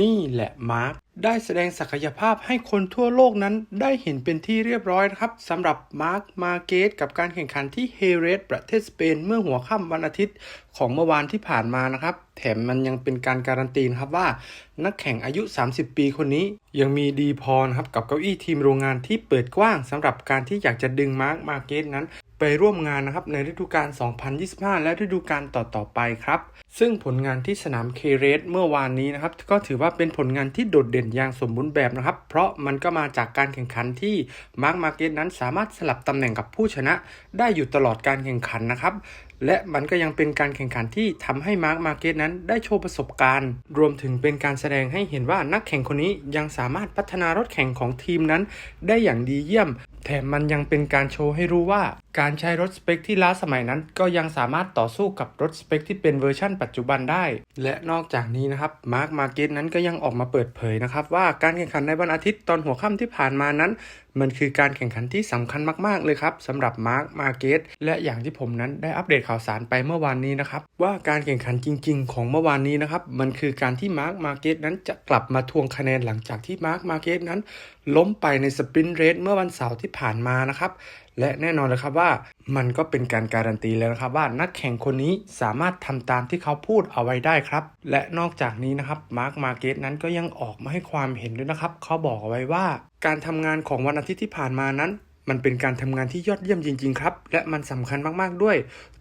นี่แหละมาร์คได้แสดงศักยภาพให้คนทั่วโลกนั้นได้เห็นเป็นที่เรียบร้อยนะครับสำหรับมาร์คมาเกสกับการแข่งขันที่เฮเรสประเทศสเปนเมื่อหัวค่ำวันอาทิตย์ของเมื่อวานที่ผ่านมานะครับ แถมมันยังเป็นการการันตีนะครับว่า นักแข่งอายุ 30 ปีคนนี้ ยังมีดีพอนะครับกับเก้าอี้ทีมโรงงานที่เปิดกว้างสำหรับการที่อยากจะดึงมาร์คมาเกสนั้นไปร่วมงานนะครับในฤดูกาล 2025 และฤดูกาลต่อๆไปครับ ซึ่งผลงานที่สนามเคเรสเมื่อวานนี้นะครับก็ถือว่าเป็นผลงานที่โดดเด่นอย่างสมบูรณ์แบบนะครับ เพราะมันก็มาจากการแข่งขันที่มาร์กมาเก็ตนั้นสามารถสลับตำแหน่งกับผู้ชนะ ได้อยู่ตลอดการแข่งขันนะครับ และมันก็ยังเป็นการแข่งขันที่ทำให้มาร์กมาเก็ตนั้นได้โชว์ประสบการณ์ รวมถึงเป็นการแสดงให้เห็นว่านักแข่งคนนี้ยังสามารถพัฒนารถแข่งของทีมนั้น ได้อย่างดีเยี่ยม แถมมันยังเป็นการโชว์ให้รู้ว่า การใช้รถสเปคที่ล้าสมัยนั้น ก็ยังสามารถต่อสู้กับรถสเปคที่เป็นเวอร์ชั่นปัจจุบันได้ และนอกจากนี้นะครับมาร์คมาเก็ตนั้นก็ยังออกมาเปิดเผยนะครับว่าการแข่งขันในวันอาทิตย์ตอนหัวค่ำที่ผ่านมานั้น มันคือการแข่งขันที่สำคัญมากๆเลยครับสำหรับมาร์คมาเก็ตและอย่างที่ผมนั้นได้อัปเดตข่าวสารไปเมื่อวานนี้นะครับว่าการแข่งขันจริง ๆ ของเมื่อวานนี้นะครับมันคือการที่มาร์คมาเก็ตนั้นจะกลับมาทวงคะแนนหลังจากที่มาร์คมาเก็ตนั้นล้มไปในสปรินต์เรสเมื่อวันเสาร์ที่ผ่านมานะครับ และแน่นอนเลยครับว่ามันก็เป็นการการันตีแล้วนะครับว่านักแข่งคนนี้สามารถทำตามที่เขาพูดเอาไว้ได้ครับ และนอกจากนี้นะครับมาร์คมาเกตนั้นก็ยังออกมาให้ความเห็นด้วยนะครับ เขาบอกเอาไว้ว่า การทำงานของวันอาทิตย์ที่ผ่านมานั้นมันเป็นการทำงานที่ยอดเยี่ยมจริง ๆ ครับ และมันสำคัญมาก ๆ ด้วย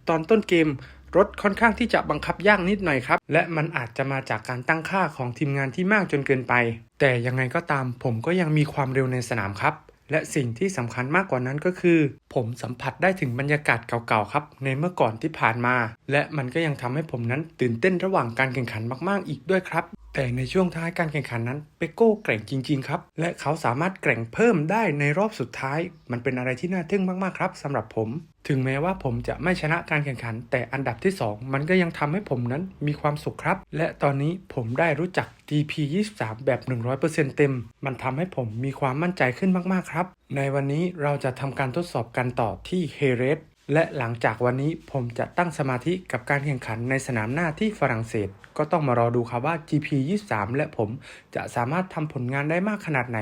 ตอนต้นเกม รถค่อนข้างที่จะบังคับยากนิดหน่อยครับ และมันอาจจะมาจากการตั้งค่าของทีมงานที่มากจนเกินไป แต่ยังไงก็ตามผมก็ยังมีความเร็วในสนามครับ และสิ่งที่สำคัญมากกว่านั้นก็คือ ผมสัมผัสได้ถึงบรรยากาศเก่าๆครับ ในเมื่อก่อนที่ผ่านมา และมันก็ยังทำให้ผมนั้นตื่นเต้นระหว่างการแข่งขันมากๆ อีกด้วยครับ แต่ในช่วงท้ายการแข่งขันนั้นเปโก้แกร่งจริง ๆ ครับ และเขาสามารถแกร่งเพิ่มได้ในรอบสุดท้าย มันเป็นอะไรที่น่าทึ่งมากๆครับสำหรับผม ถึงแม้ว่าผมจะไม่ชนะการแข่งขัน แต่อันดับที่ 2 มันก็ยังทำให้ผมนั้นมีความสุขครับ และตอนนี้ผมได้รู้จัก DP23 แบบ 100%เต็ม มันทำให้ผมมีความมั่นใจขึ้นมากๆครับ ในวันนี้เราจะทำการทดสอบกันต่อที่เฮเรส และหลังจากวันนี้ผมจะตั้งสมาธิกับการแข่งขันในสนามหน้าที่ฝรั่งเศส ก็ต้องมารอดูครับว่า GP23 และผมจะสามารถทำผลงานได้มากขนาดไหน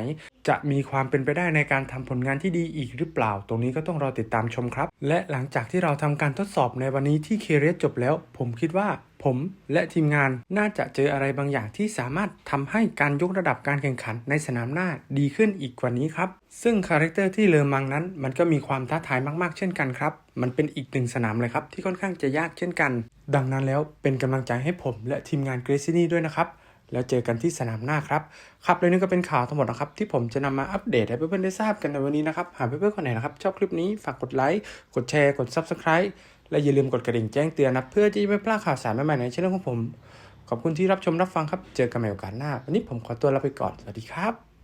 จะมีความเป็นไปได้ในการทำผลงานที่ดีอีกหรือเปล่า ตรงนี้ก็ต้องรอติดตามชมครับ และหลังจากที่เราทำการทดสอบในวันนี้ที่เคเรสจบแล้ว ผมคิดว่า ผมและทีมงานน่าจะเจออะไรบางอย่างที่สามารถทำให้การยกระดับการแข่งขันในสนามหน้าดีขึ้นอีกกว่านี้ครับ ซึ่งคาแรคเตอร์ที่เลอมังนั้น มันก็มีความท้าทายมากๆ เช่นกันครับ มันเป็นอีกหนึ่งสนามเลยครับที่ค่อนข้างจะยากเช่นกัน ดังนั้นแล้วเป็นกำลังใจให้ผมและทีมงานเกรซินี่ด้วยนะครับแล้วเจอกันที่สนามหน้าครับ ครับและนี่ก็เป็นข่าวทั้งหมดนะครับ ที่ผมจะนำมาอัปเดตให้เพื่อนๆได้ทราบกันในวันนี้นะครับ หากเพื่อนๆคนไหนนะครับ ชอบคลิปนี้ฝากกดไลค์ กดแชร์ กด Subscribe และอย่าลืมกดกระดิ่งแจ้งเตือนนะเพื่อที่จะไม่พลาดข่าวสารใหม่ๆในช่องของผม ขอบคุณที่รับชมรับฟังครับ เจอกันใหม่โอกาสหน้า วันนี้ผมขอตัวลาไปก่อน สวัสดีครับ